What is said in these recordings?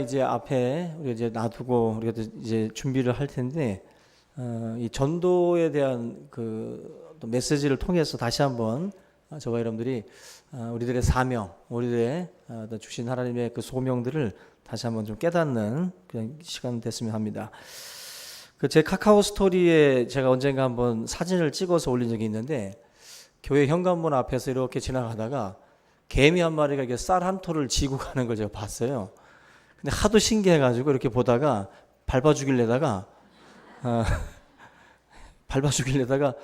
이제 앞에 우리가 이제 놔두고 우리가 이제 준비를 할 텐데 어, 이 전도에 대한 그 메시지를 통해서 다시 한번 어, 저와 여러분들이 어, 우리들의 사명, 우리들의 어, 주신 하나님의 그 소명들을 다시 한번 좀 깨닫는 그런 시간 됐으면 합니다. 그 제 카카오 스토리에 제가 언젠가 한번 사진을 찍어서 올린 적이 있는데 교회 현관문 앞에서 이렇게 지나가다가 개미 한 마리가 이렇게 쌀 한 톨을 지고 가는 걸 제가 봤어요. 근데 하도 신기해가지고 이렇게 보다가 밟아 죽일래다가 어, 밟아 죽일래다가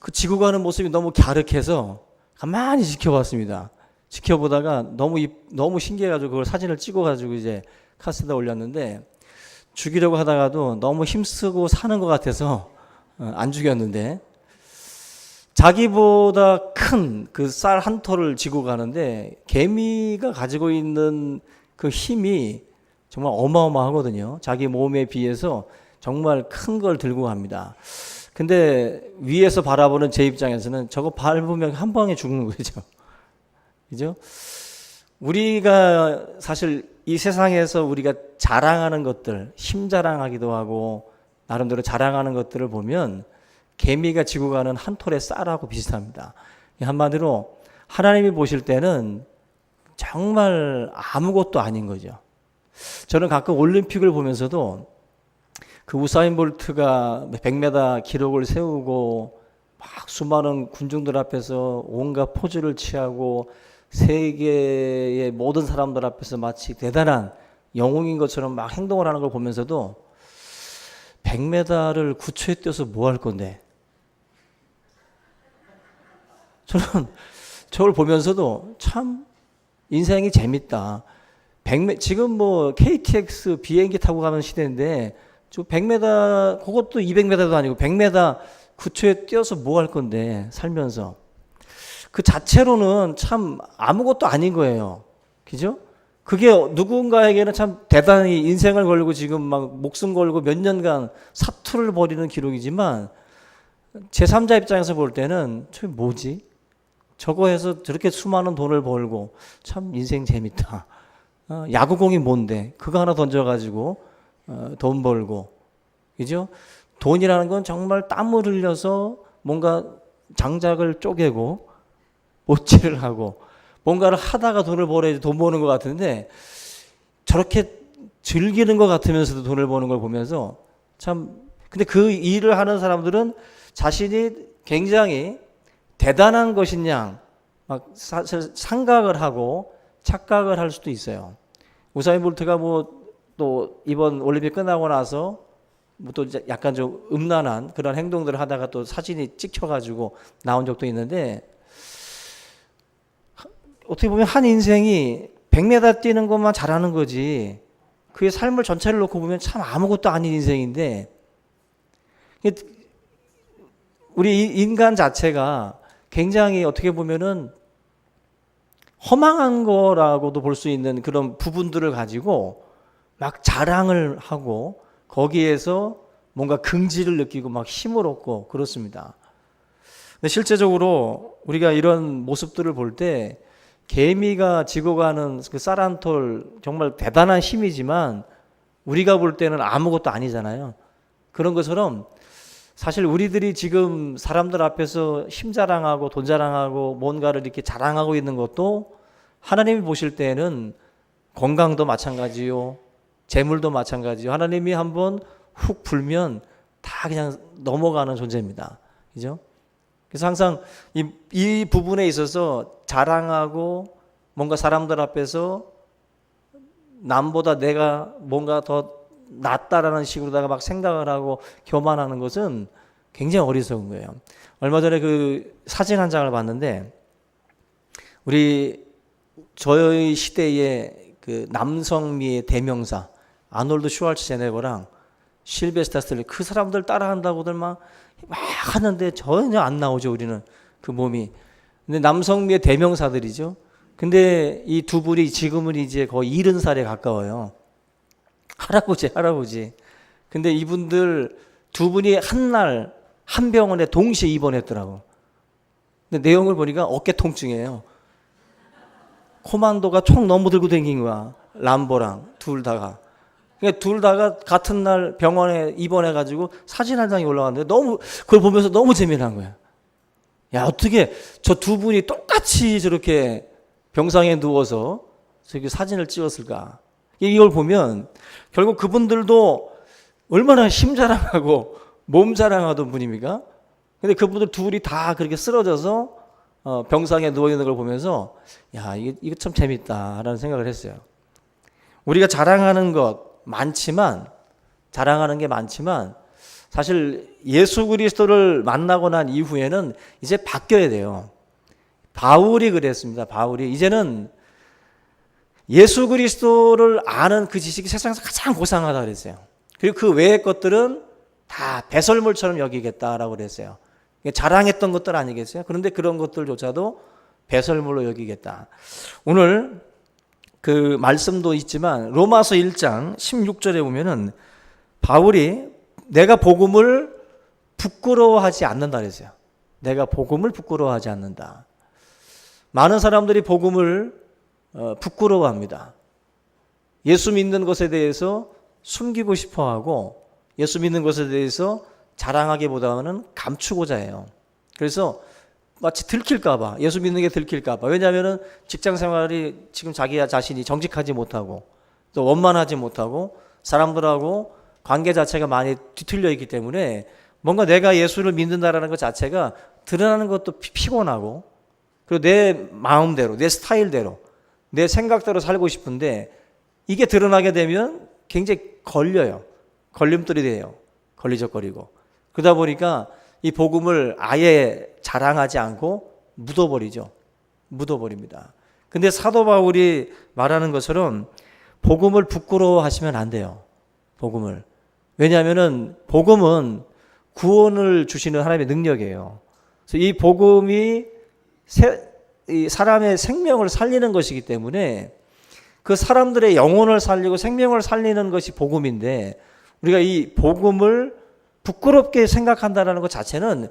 그 지고 가는 모습이 너무 갸륵해서 가만히 지켜봤습니다. 지켜보다가 너무 이- 너무 신기해가지고 그걸 사진을 찍어가지고 이제 카스에다 올렸는데 죽이려고 하다가도 너무 힘쓰고 사는 것 같아서 어, 안 죽였는데 자기보다 큰 그 쌀한 톨을 지고 가는데 개미가 가지고 있는 그 힘이 정말 어마어마하거든요. 자기 몸에 비해서 정말 큰 걸 들고 갑니다. 근데 위에서 바라보는 제 입장에서는 저거 밟으면 한 방에 죽는 거죠. 그죠? 우리가 사실 이 세상에서 우리가 자랑하는 것들, 힘 자랑하기도 하고 나름대로 자랑하는 것들을 보면 개미가 지고 가는 한 톨의 쌀하고 비슷합니다. 한마디로 하나님이 보실 때는 정말 아무것도 아닌 거죠. 저는 가끔 올림픽을 보면서도 그 우사인 볼트가 100m 기록을 세우고 막 수많은 군중들 앞에서 온갖 포즈를 취하고 세계의 모든 사람들 앞에서 마치 대단한 영웅인 것처럼 막 행동을 하는 걸 보면서도 100m를 9초에 뛰어서 뭐 할 건데? 저는 저걸 보면서도 참 인생이 재밌다. 100m, 지금 뭐 KTX 비행기 타고 가는 시대인데 저 100m 그것도 200m도 아니고 100m 9초에 뛰어서 뭐 할 건데 살면서 그 자체로는 참 아무것도 아닌 거예요. 그죠? 그게 누군가에게는 참 대단히 인생을 걸고 지금 막 목숨 걸고 몇 년간 사투를 벌이는 기록이지만 제3자 입장에서 볼 때는 저 뭐지? 저거 해서 저렇게 수많은 돈을 벌고 참 인생 재밌다. 어, 야구공이 뭔데? 그거 하나 던져가지고 어, 돈 벌고, 그죠? 돈이라는 건 정말 땀을 흘려서 뭔가 장작을 쪼개고 못질을 하고 뭔가를 하다가 돈을 벌어야지 돈 버는 것 같은데 저렇게 즐기는 것 같으면서도 돈을 버는 걸 보면서 참 근데 그 일을 하는 사람들은 자신이 굉장히 대단한 것이냐 막 사실 상각을 하고 착각을 할 수도 있어요. 우사인 볼트가 뭐 또 이번 올림픽 끝나고 나서 뭐 또 약간 좀 음란한 그런 행동들을 하다가 또 사진이 찍혀가지고 나온 적도 있는데 어떻게 보면 한 인생이 100m 뛰는 것만 잘하는 거지 그의 삶을 전체를 놓고 보면 참 아무것도 아닌 인생인데 우리 인간 자체가 굉장히 어떻게 보면은 허망한 거라고도 볼 수 있는 그런 부분들을 가지고 막 자랑을 하고 거기에서 뭔가 긍지를 느끼고 막 힘을 얻고 그렇습니다. 근데 실제적으로 우리가 이런 모습들을 볼 때 개미가 지고 가는 그 쌀한톨 정말 대단한 힘이지만 우리가 볼 때는 아무것도 아니잖아요. 그런 것처럼 사실 우리들이 지금 사람들 앞에서 힘 자랑하고 돈 자랑하고 뭔가를 이렇게 자랑하고 있는 것도 하나님이 보실 때는 건강도 마찬가지요. 재물도 마찬가지요. 하나님이 한번 훅 불면 다 그냥 넘어가는 존재입니다. 그죠? 그래서 항상 이, 이 부분에 있어서 자랑하고 뭔가 사람들 앞에서 남보다 내가 뭔가 더 낫다라는 식으로다가 막 생각을 하고 교만하는 것은 굉장히 어리석은 거예요. 얼마 전에 그 사진 한 장을 봤는데 우리 저희 시대의 그 남성미의 대명사 아놀드 슈왈츠제네거랑 실베스타 스텔리 그 사람들 따라한다고들 막, 막 하는데 전혀 안 나오죠 우리는 그 몸이. 근데 남성미의 대명사들이죠. 근데 이 두 분이 지금은 이제 거의 일흔 살에 가까워요. 할아버지, 할아버지. 근데 이분들 두 분이 한 날 한 병원에 동시에 입원했더라고. 근데 내용을 보니까 어깨 통증이에요. 코만도가 총 너무 들고 댕긴 거야. 람보랑 둘 다가. 그러니까 둘 다가 같은 날 병원에 입원해 가지고 사진 한 장이 올라왔는데 너무 그걸 보면서 너무 재미난 거야. 야 어떻게 저 두 분이 똑같이 저렇게 병상에 누워서 저기 사진을 찍었을까? 이걸 보면 결국 그분들도 얼마나 힘 자랑하고 몸 자랑하던 분입니까? 근데 그분들 둘이 다 그렇게 쓰러져서 어, 병상에 누워 있는 걸 보면서 야 이게 이거 참 재밌다라는 생각을 했어요. 우리가 자랑하는 것 많지만 자랑하는 게 많지만 사실 예수 그리스도를 만나고 난 이후에는 이제 바뀌어야 돼요. 바울이 그랬습니다. 바울이 이제는 예수 그리스도를 아는 그 지식이 세상에서 가장 고상하다 그랬어요. 그리고 그 외의 것들은 다 배설물처럼 여기겠다라고 그랬어요. 자랑했던 것들 아니겠어요? 그런데 그런 것들조차도 배설물로 여기겠다. 오늘 그 말씀도 있지만 로마서 1장 16절에 보면은 바울이 내가 복음을 부끄러워하지 않는다 그랬어요. 내가 복음을 부끄러워하지 않는다. 많은 사람들이 복음을 어, 부끄러워합니다. 예수 믿는 것에 대해서 숨기고 싶어 하고 예수 믿는 것에 대해서 자랑하기보다는 감추고자 해요. 그래서 마치 들킬까봐 예수 믿는 게 들킬까봐 왜냐하면은 직장 생활이 지금 자기 자신이 정직하지 못하고 또 원만하지 못하고 사람들하고 관계 자체가 많이 뒤틀려 있기 때문에 뭔가 내가 예수를 믿는다라는 것 자체가 드러나는 것도 피- 피곤하고 그리고 내 마음대로 내 스타일대로 내 생각대로 살고 싶은데 이게 드러나게 되면 굉장히 걸려요. 걸림돌이 돼요. 걸리적거리고. 그러다 보니까 이 복음을 아예 자랑하지 않고 묻어버리죠. 묻어버립니다. 근데 사도 바울이 말하는 것처럼 복음을 부끄러워하시면 안 돼요. 복음을. 왜냐하면은 복음은 구원을 주시는 하나님의 능력이에요. 그래서 이 복음이 세- 이 사람의 생명을 살리는 것이기 때문에 그 사람들의 영혼을 살리고 생명을 살리는 것이 복음인데 우리가 이 복음을 부끄럽게 생각한다라는 것 자체는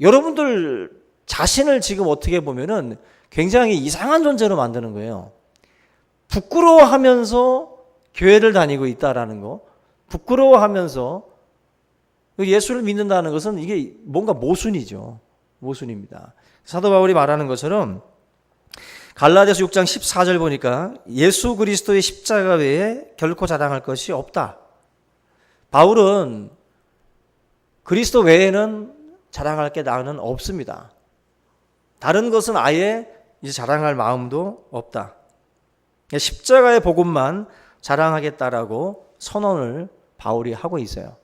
여러분들 자신을 지금 어떻게 보면은 굉장히 이상한 존재로 만드는 거예요. 부끄러워하면서 교회를 다니고 있다라는 거, 부끄러워하면서 예수를 믿는다는 것은 이게 뭔가 모순이죠. 모순입니다. 사도 바울이 말하는 것처럼 갈라디아서 6장 14절 보니까 예수 그리스도의 십자가 외에 결코 자랑할 것이 없다. 바울은 그리스도 외에는 자랑할 게 나는 없습니다. 다른 것은 아예 이제 자랑할 마음도 없다. 십자가의 복음만 자랑하겠다라고 선언을 바울이 하고 있어요.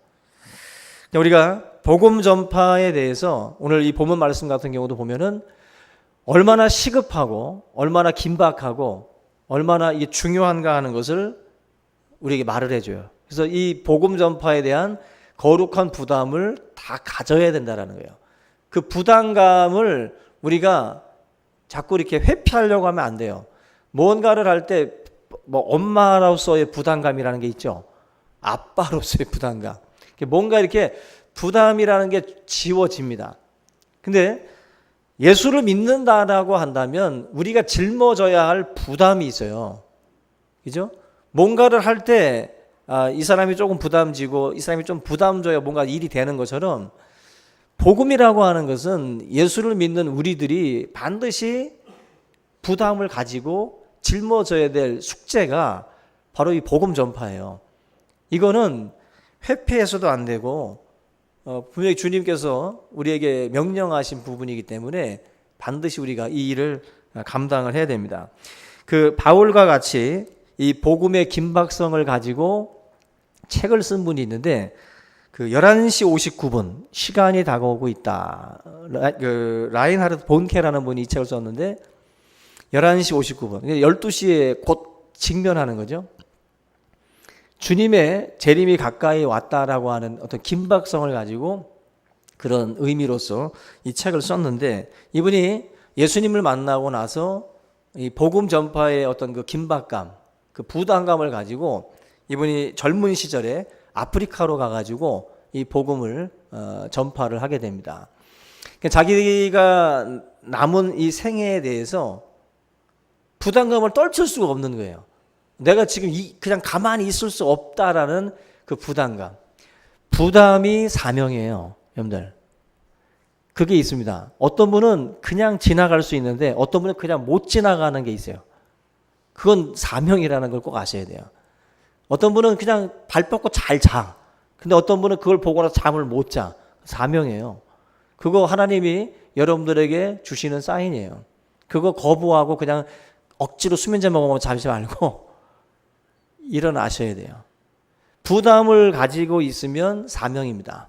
우리가 복음 전파에 대해서 오늘 이 본문 말씀 같은 경우도 보면은 얼마나 시급하고 얼마나 긴박하고 얼마나 이게 중요한가 하는 것을 우리에게 말을 해줘요. 그래서 이 복음 전파에 대한 거룩한 부담을 다 가져야 된다라는 거예요. 그 부담감을 우리가 자꾸 이렇게 회피하려고 하면 안 돼요. 뭔가를 할 때 뭐 엄마로서의 부담감이라는 게 있죠. 아빠로서의 부담감. 뭔가 이렇게 부담이라는 게 지워집니다. 근데 예수를 믿는다라고 한다면 우리가 짊어져야 할 부담이 있어요. 그죠? 뭔가를 할 때, 아, 이 사람이 조금 부담지고 이 사람이 좀 부담져야 뭔가 일이 되는 것처럼 복음이라고 하는 것은 예수를 믿는 우리들이 반드시 부담을 가지고 짊어져야 될 숙제가 바로 이 복음 전파예요. 이거는 회피해서도 안 되고 어, 분명히 주님께서 우리에게 명령하신 부분이기 때문에 반드시 우리가 이 일을 감당을 해야 됩니다. 그 바울과 같이 이 복음의 긴박성을 가지고 책을 쓴 분이 있는데 그 11시 59분 시간이 다가오고 있다. 라, 그 라인하르트 본케라는 분이 이 책을 썼는데 11시 59분. 12시에 곧 직면하는 거죠. 주님의 재림이 가까이 왔다라고 하는 어떤 긴박성을 가지고 그런 의미로서 이 책을 썼는데 이분이 예수님을 만나고 나서 이 복음 전파의 어떤 그 긴박감, 그 부담감을 가지고 이분이 젊은 시절에 아프리카로 가가지고 이 복음을 어, 전파를 하게 됩니다. 그러니까 자기가 남은 이 생애에 대해서 부담감을 떨칠 수가 없는 거예요. 내가 지금 이, 그냥 가만히 있을 수 없다라는 그 부담감. 부담이 사명이에요, 여러분들. 그게 있습니다. 어떤 분은 그냥 지나갈 수 있는데 어떤 분은 그냥 못 지나가는 게 있어요. 그건 사명이라는 걸 꼭 아셔야 돼요. 어떤 분은 그냥 발 뻗고 잘 자. 근데 어떤 분은 그걸 보고 나서 잠을 못 자. 사명이에요. 그거 하나님이 여러분들에게 주시는 사인이에요. 그거 거부하고 그냥 억지로 수면제 먹으면 잠시 말고 일어나셔야 돼요. 부담을 가지고 있으면 사명입니다.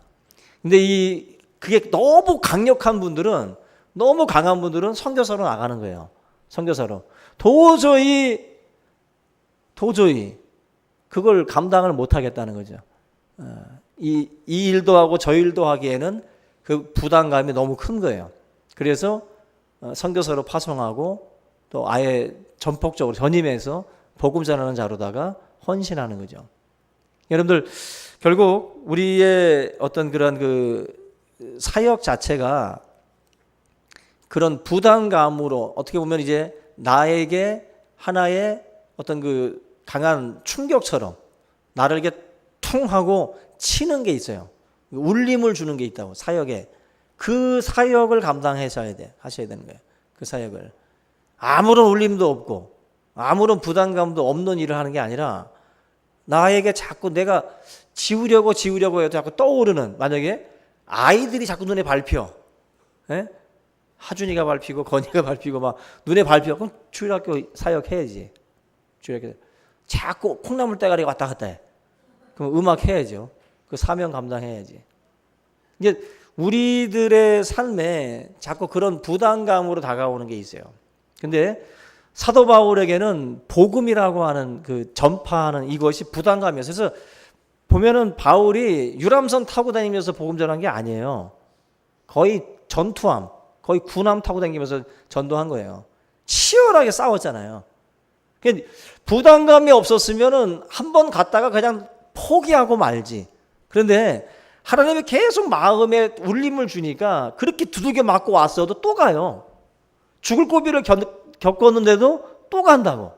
근데 이 그게 너무 강력한 분들은 너무 강한 분들은 선교사로 나가는 거예요. 선교사로. 도저히 도저히 그걸 감당을 못 하겠다는 거죠. 어, 이, 이 일도 하고 저 일도 하기에는 그 부담감이 너무 큰 거예요. 그래서 어, 선교사로 파송하고 또 아예 전폭적으로 전임해서 복음 전하는 자로다가 헌신하는 거죠. 여러분들 결국 우리의 어떤 그런 그 사역 자체가 그런 부담감으로 어떻게 보면 이제 나에게 하나의 어떤 그 강한 충격처럼 나를 이렇게 퉁 하고 치는 게 있어요. 울림을 주는 게 있다고 사역에 그 사역을 감당하셔야 돼 하셔야 되는 거예요. 그 사역을 아무런 울림도 없고 아무런 부담감도 없는 일을 하는 게 아니라 나에게 자꾸 내가 지우려고 지우려고 해도 자꾸 떠오르는 만약에 아이들이 자꾸 눈에 밟혀. 예? 하준이가 밟히고 건이가 밟히고 막 눈에 밟혀. 그럼 주일학교 사역해야지. 주일학교 자꾸 콩나물 대가리 왔다 갔다 해. 그럼 음악 해야죠. 그 사명 감당해야지. 이제 우리들의 삶에 자꾸 그런 부담감으로 다가오는 게 있어요. 근데 사도 바울에게는 복음이라고 하는 그 전파하는 이것이 부담감이었어요. 그래서 보면은 바울이 유람선 타고 다니면서 복음 전한 게 아니에요. 거의 전투함, 거의 군함 타고 다니면서 전도한 거예요. 치열하게 싸웠잖아요. 그러니까 부담감이 없었으면은 한 번 갔다가 그냥 포기하고 말지. 그런데 하나님이 계속 마음에 울림을 주니까 그렇게 두들겨 맞고 왔어도 또 가요. 죽을 고비를 겪었는데도 또 간다고.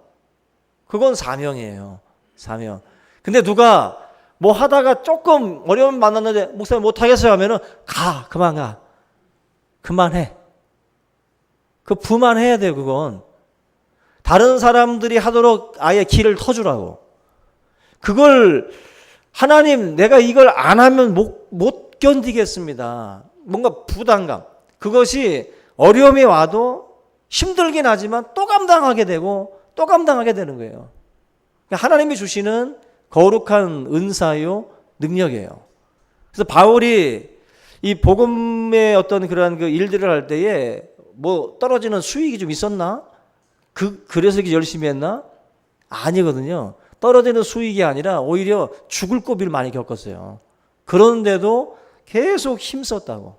그건 사명이에요. 사명. 근데 누가 뭐 하다가 조금 어려움 만났는데 목사님 못 하겠어요 하면은 가 그만 가 그만해 그 부만해야 돼요 그건 다른 사람들이 하도록 아예 길을 터주라고 그걸 하나님 내가 이걸 안 하면 못, 못 견디겠습니다 뭔가 부담감 그것이 어려움이 와도 힘들긴 하지만 또 감당하게 되고 또 감당하게 되는 거예요 그러니까 하나님이 주시는 거룩한 은사요 능력이에요. 그래서 바울이 이 복음의 어떤 그러한 그 일들을 할 때에 뭐 떨어지는 수익이 좀 있었나? 그 그래서 이렇게 열심히 했나? 아니거든요. 떨어지는 수익이 아니라 오히려 죽을 고비를 많이 겪었어요. 그런데도 계속 힘썼다고.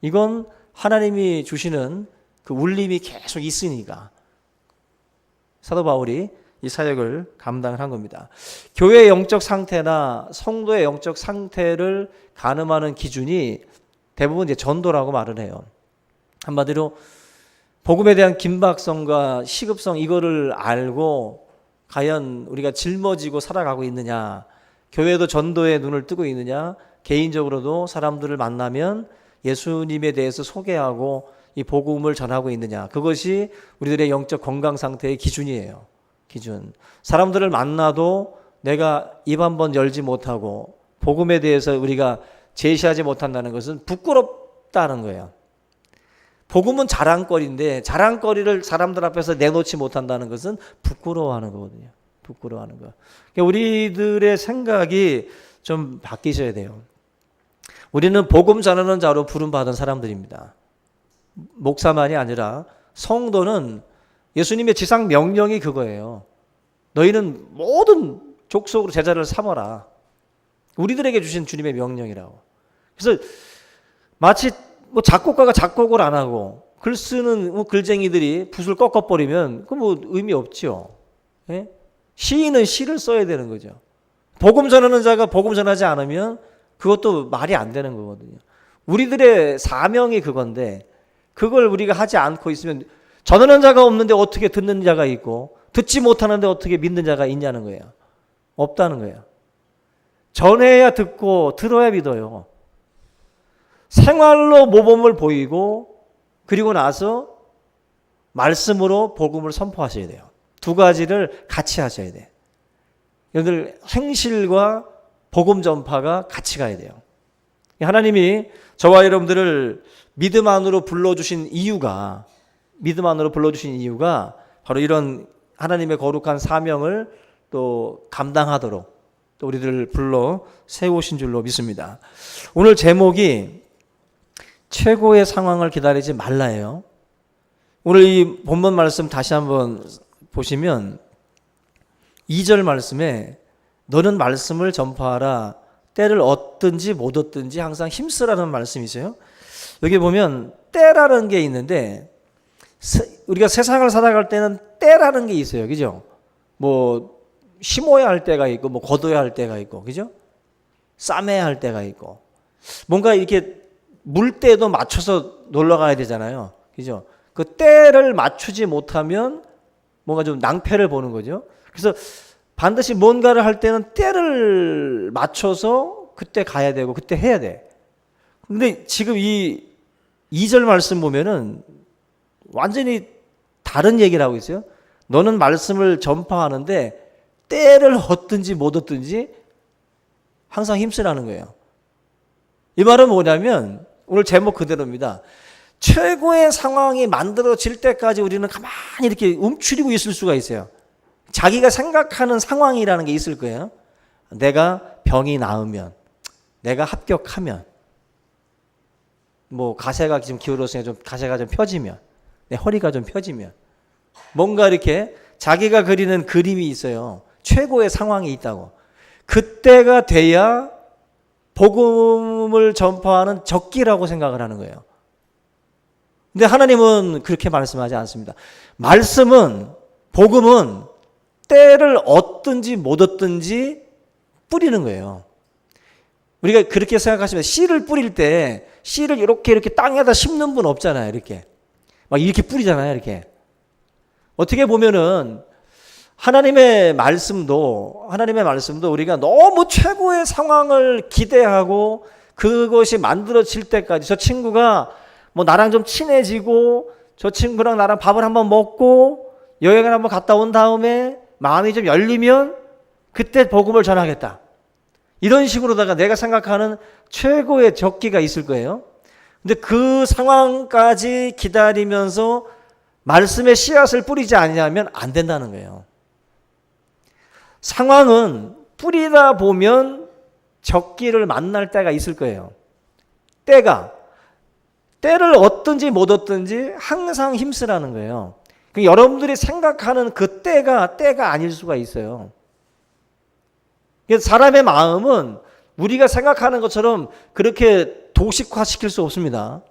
이건 하나님이 주시는 그 울림이 계속 있으니까. 사도 바울이 이 사역을 감당을 한 겁니다. 교회의 영적 상태나 성도의 영적 상태를 가늠하는 기준이 대부분 이제 전도라고 말을 해요. 한마디로 복음에 대한 긴박성과 시급성 이거를 알고 과연 우리가 짊어지고 살아가고 있느냐, 교회도 전도에 눈을 뜨고 있느냐, 개인적으로도 사람들을 만나면 예수님에 대해서 소개하고 이 복음을 전하고 있느냐, 그것이 우리들의 영적 건강 상태의 기준이에요. 기준. 사람들을 만나도 내가 입 한 번 열지 못하고 복음에 대해서 우리가 제시하지 못한다는 것은 부끄럽다는 거예요. 복음은 자랑거리인데 자랑거리를 사람들 앞에서 내놓지 못한다는 것은 부끄러워하는 거거든요. 부끄러워하는 거. 그러니까 우리들의 생각이 좀 바뀌셔야 돼요. 우리는 복음 전하는 자로 부름 받은 사람들입니다. 목사만이 아니라 성도는 예수님의 지상 명령이 그거예요. 너희는 모든 족속으로 제자를 삼어라. 우리들에게 주신 주님의 명령이라고. 그래서 마치 뭐 작곡가가 작곡을 안 하고 글 쓰는 뭐 글쟁이들이 붓을 꺾어버리면 그 뭐 의미 없죠. 예? 시인은 시를 써야 되는 거죠. 복음 전하는 자가 복음 전하지 않으면 그것도 말이 안 되는 거거든요. 우리들의 사명이 그건데 그걸 우리가 하지 않고 있으면 전하는 자가 없는데 어떻게 듣는 자가 있고 듣지 못하는데 어떻게 믿는 자가 있냐는 거예요. 없다는 거예요. 전해야 듣고 들어야 믿어요. 생활로 모범을 보이고 그리고 나서 말씀으로 복음을 선포하셔야 돼요. 두 가지를 같이 하셔야 돼요. 여러분들 행실과 복음 전파가 같이 가야 돼요. 하나님이 저와 여러분들을 믿음 안으로 불러주신 이유가 믿음 안으로 불러주신 이유가 바로 이런 하나님의 거룩한 사명을 또 감당하도록 또 우리들을 불러 세우신 줄로 믿습니다. 오늘 제목이 최고의 상황을 기다리지 말라예요. 오늘 이 본문 말씀 다시 한번 보시면 2절 말씀에 너는 말씀을 전파하라 때를 얻든지 못 얻든지 항상 힘쓰라는 말씀이 있어요. 여기 보면 때라는 게 있는데 우리가 세상을 살아갈 때는 때라는 게 있어요. 그죠? 뭐 심어야 할 때가 있고 뭐 거둬야 할 때가 있고. 그죠? 싸매야 할 때가 있고. 뭔가 이렇게 물때도 맞춰서 놀러 가야 되잖아요. 그죠? 그 때를 맞추지 못하면 뭔가 좀 낭패를 보는 거죠. 그래서 반드시 뭔가를 할 때는 때를 맞춰서 그때 가야 되고 그때 해야 돼. 근데 지금 이 2절 말씀 보면은 완전히 다른 얘기를 하고 있어요. 너는 말씀을 전파하는데 때를 얻든지 못 얻든지 항상 힘쓰라는 거예요. 이 말은 뭐냐면 오늘 제목 그대로입니다. 최고의 상황이 만들어질 때까지 우리는 가만히 이렇게 움츠리고 있을 수가 있어요. 자기가 생각하는 상황이라는 게 있을 거예요. 내가 병이 나으면, 내가 합격하면, 뭐 가세가 좀 기울어서 좀 가세가 좀 펴지면, 내 허리가 좀 펴지면, 뭔가 이렇게 자기가 그리는 그림이 있어요. 최고의 상황이 있다고. 그때가 돼야 복음을 전파하는 적기라고 생각을 하는 거예요. 근데 하나님은 그렇게 말씀하지 않습니다. 말씀은, 복음은 때를 얻든지 못 얻든지 뿌리는 거예요. 우리가 그렇게 생각하시면 씨를 뿌릴 때 씨를 이렇게 이렇게 땅에다 심는 분 없잖아요. 이렇게. 막 이렇게 뿌리잖아요. 이렇게. 어떻게 보면은 하나님의 말씀도 하나님의 말씀도 우리가 너무 최고의 상황을 기대하고 그것이 만들어질 때까지 저 친구가 뭐 나랑 좀 친해지고 저 친구랑 나랑 밥을 한번 먹고 여행을 한번 갔다 온 다음에 마음이 좀 열리면 그때 복음을 전하겠다. 이런 식으로다가 내가 생각하는 최고의 적기가 있을 거예요. 근데 그 상황까지 기다리면서 말씀의 씨앗을 뿌리지 않냐면 안 된다는 거예요. 상황은 뿌리다 보면 적기를 만날 때가 있을 거예요. 때가 때를 얻든지 못 얻든지 항상 힘쓰라는 거예요. 그 여러분들이 생각하는 그 때가 때가 아닐 수가 있어요. 사람의 마음은 우리가 생각하는 것처럼 그렇게 도식화 시킬 수 없습니다.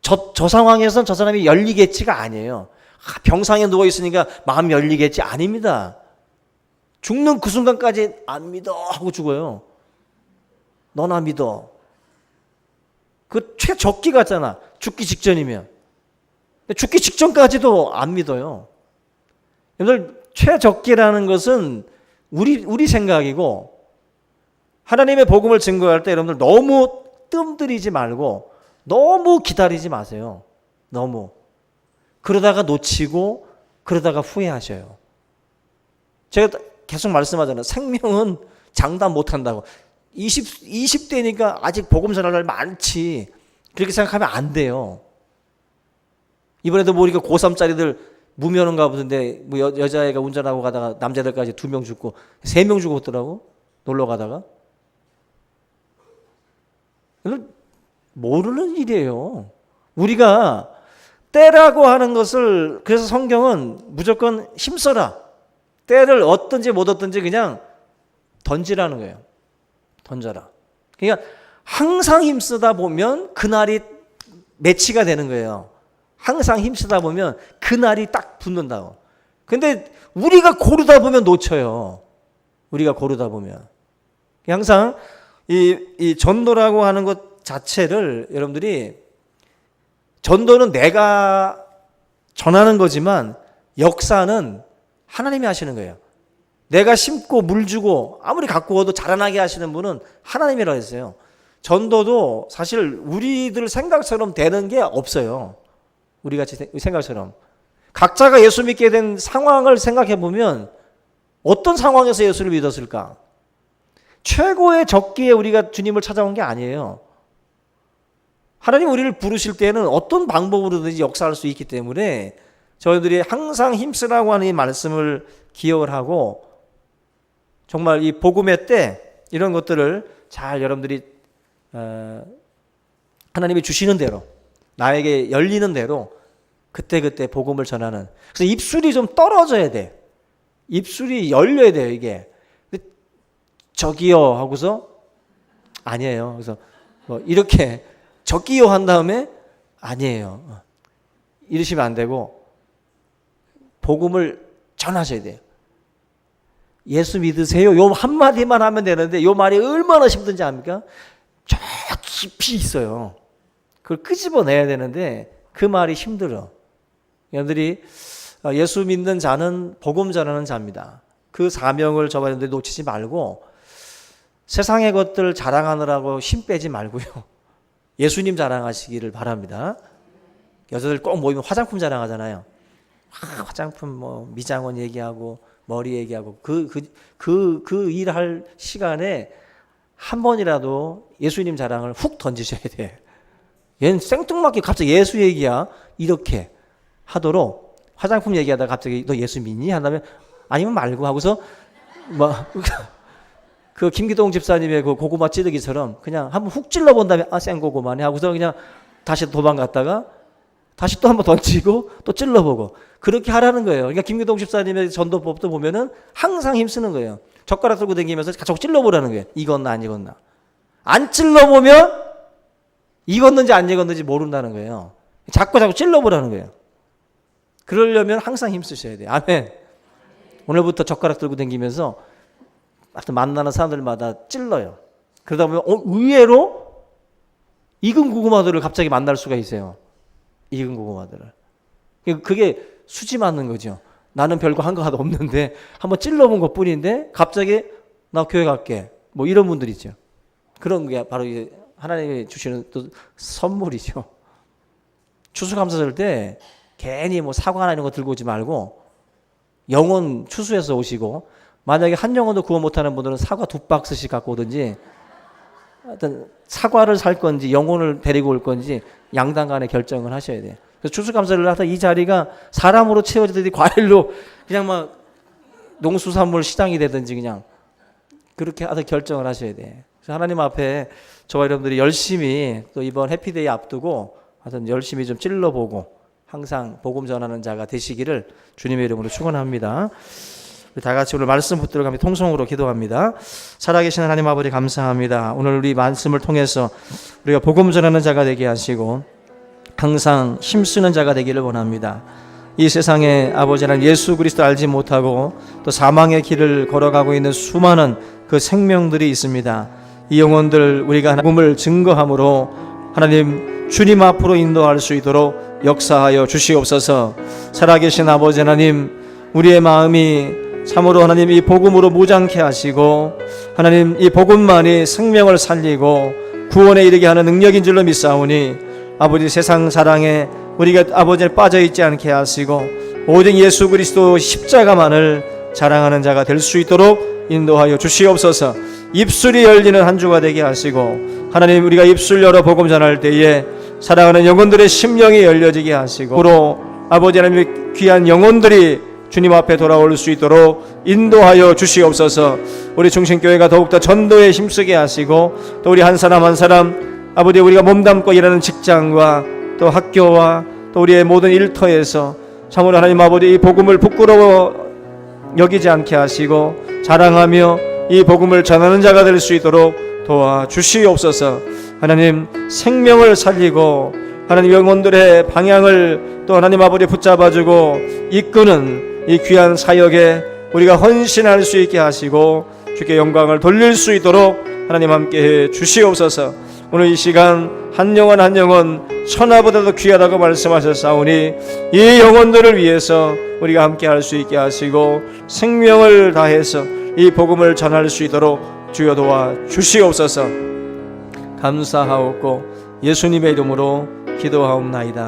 저, 저 상황에선 저 사람이 열리겠지가 아니에요. 아, 병상에 누워 있으니까 마음 열리겠지 아닙니다. 죽는 그 순간까지 안 믿어 하고 죽어요. 너나 믿어. 그 최적기 같잖아. 죽기 직전이면. 죽기 직전까지도 안 믿어요. 여러분들 최적기라는 것은 우리 우리 생각이고 하나님의 복음을 증거할 때 여러분들 너무 뜸들이지 말고 너무 기다리지 마세요. 너무 그러다가 놓치고 그러다가 후회하셔요. 제가 계속 말씀하잖아요. 생명은 장담 못 한다고. 20, 20대니까 아직 복음 전할 날 많지. 그렇게 생각하면 안 돼요. 이번에도 뭐 우리가 고3짜리들 무면허인가 보던데 뭐 여, 여자애가 운전하고 가다가 남자들까지 두 명 죽고 세 명 죽었더라고. 놀러 가다가. 모르는 일이에요. 우리가 때라고 하는 것을 그래서 성경은 무조건 힘써라. 때를 얻든지 못 얻든지 그냥 던지라는 거예요. 던져라. 그러니까 항상 힘쓰다 보면 그날이 매치가 되는 거예요. 항상 힘쓰다 보면 그날이 딱 붙는다고. 근데 우리가 고르다 보면 놓쳐요. 우리가 고르다 보면. 항상 이, 이 전도라고 하는 것 자체를 여러분들이 전도는 내가 전하는 거지만 역사는 하나님이 하시는 거예요. 내가 심고 물 주고 아무리 갖고 와도 자라나게 하시는 분은 하나님이라 했어요. 전도도 사실 우리들 생각처럼 되는 게 없어요. 우리 같이 생각처럼. 각자가 예수 믿게 된 상황을 생각해 보면 어떤 상황에서 예수를 믿었을까? 최고의 적기에 우리가 주님을 찾아온 게 아니에요. 하나님 우리를 부르실 때는 어떤 방법으로든지 역사할 수 있기 때문에 저희들이 항상 힘쓰라고 하는 이 말씀을 기억을 하고 정말 이 복음의 때 이런 것들을 잘 여러분들이 어, 하나님이 주시는 대로 나에게 열리는 대로 그때 그때 복음을 전하는. 그래서 입술이 좀 떨어져야 돼. 입술이 열려야 돼요 이게. 저기요 하고서 아니에요. 그래서 뭐 이렇게 저기요 한 다음에 아니에요. 이러시면 안 되고 복음을 전하셔야 돼요. 예수 믿으세요. 요 한마디만 하면 되는데 요 말이 얼마나 힘든지 압니까? 저 깊이 있어요. 그걸 끄집어내야 되는데 그 말이 힘들어. 여러분들이 예수 믿는 자는 복음 전하는 자입니다. 그 사명을 여러분들이 놓치지 말고 세상의 것들 자랑하느라고 힘 빼지 말고요. 예수님 자랑하시기를 바랍니다. 여자들 꼭 모이면 화장품 자랑하잖아요. 아, 화장품 뭐 미장원 얘기하고 머리 얘기하고 그 그 그 그 일할 시간에 한 번이라도 예수님 자랑을 훅 던지셔야 돼. 얘는 생뚱맞게 갑자기 예수 얘기야 이렇게 하도록 화장품 얘기하다가 갑자기 너 예수 믿니? 한다면 아니면 말고 하고서 뭐그 김기동 집사님의 그 고구마 찌르기처럼 그냥 한번 훅 찔러 본 다음에 아 생고구마네 하고서 그냥 다시 도망갔다가 다시 또 한번 던지고 또 찔러보고 그렇게 하라는 거예요. 그러니까 김기동 집사님의 전도법도 보면은 항상 힘쓰는 거예요. 젓가락 들고 다니면서 자꾸 찔러보라는 거예요. 익었나 안 익었나. 안 찔러보면 익었는지 안 익었는지 모른다는 거예요. 자꾸 자꾸 찔러보라는 거예요. 그러려면 항상 힘쓰셔야 돼요. 아멘. 오늘부터 젓가락 들고 다니면서 하여튼 만나는 사람들마다 찔러요. 그러다 보면 어, 의외로 익은 고구마들을 갑자기 만날 수가 있어요. 익은 고구마들을. 그게 수지 맞는 거죠. 나는 별거 한 거 하나도 없는데 한번 찔러본 것 뿐인데 갑자기 나 교회 갈게. 뭐 이런 분들 있죠. 그런 게 바로 하나님이 주시는 또 선물이죠. 추수감사 절 때 괜히 뭐 사과나 이런 거 들고 오지 말고 영혼 추수해서 오시고 만약에 한 영혼도 구원 못하는 분들은 사과 두 박스씩 갖고 오든지 어떤 사과를 살 건지 영혼을 데리고 올 건지 양당 간에 결정을 하셔야 돼요. 그래서 추수감사를 하다 이 자리가 사람으로 채워지듯이 과일로 그냥 막 농수산물 시장이 되든지 그냥 그렇게 하다 결정을 하셔야 돼. 하나님 앞에 저와 여러분들이 열심히 또 이번 해피데이 앞두고 하여튼 열심히 좀 찔러보고 항상 복음 전하는 자가 되시기를 주님의 이름으로 축원합니다. 우리 다 같이 오늘 말씀 붙들어 가며 통성으로 기도합니다. 살아계신 하나님 아버지 감사합니다. 오늘 우리 말씀을 통해서 우리가 복음 전하는 자가 되게 하시고 항상 힘쓰는 자가 되기를 원합니다. 이 세상에 아버지 하나님 예수 그리스도 알지 못하고 또 사망의 길을 걸어가고 있는 수많은 그 생명들이 있습니다. 이 영혼들 우리가 복음을 증거함으로 하나님 주님 앞으로 인도할 수 있도록 역사하여 주시옵소서. 살아계신 아버지 하나님 우리의 마음이 참으로 하나님 이 복음으로 무장케 하시고 하나님 이 복음만이 생명을 살리고 구원에 이르게 하는 능력인 줄로 믿사오니 아버지 세상 사랑에 우리가 아버지에 빠져 있지 않게 하시고 오직 예수 그리스도 십자가만을 자랑하는 자가 될 수 있도록 인도하여 주시옵소서. 입술이 열리는 한 주가 되게 하시고 하나님 우리가 입술 열어 복음 전할 때에 사랑하는 영혼들의 심령이 열려지게 하시고 로 아버지 하나님 귀한 영혼들이 주님 앞에 돌아올 수 있도록 인도하여 주시옵소서. 우리 중심교회가 더욱더 전도에 힘쓰게 하시고 또 우리 한 사람 한 사람 아버지 우리가 몸담고 일하는 직장과 또 학교와 또 우리의 모든 일터에서 참으로 하나님 아버지 이 복음을 부끄러워 여기지 않게 하시고 자랑하며 이 복음을 전하는 자가 될 수 있도록 도와 주시옵소서. 하나님 생명을 살리고 하나님 영혼들의 방향을 또 하나님 아버지 붙잡아주고 이끄는 이 귀한 사역에 우리가 헌신할 수 있게 하시고 주께 영광을 돌릴 수 있도록 하나님 함께 해 주시옵소서. 오늘 이 시간 한 영혼 한 영혼 천하보다도 귀하다고 말씀하셨사오니 이 영혼들을 위해서 우리가 함께 할 수 있게 하시고 생명을 다해서 이 복음을 전할 수 있도록 주여 도와 주시옵소서. 감사하옵고 예수님의 이름으로 기도하옵나이다.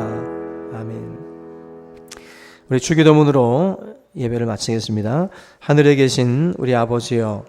아멘. 우리 주기도문으로 예배를 마치겠습니다. 하늘에 계신 우리 아버지여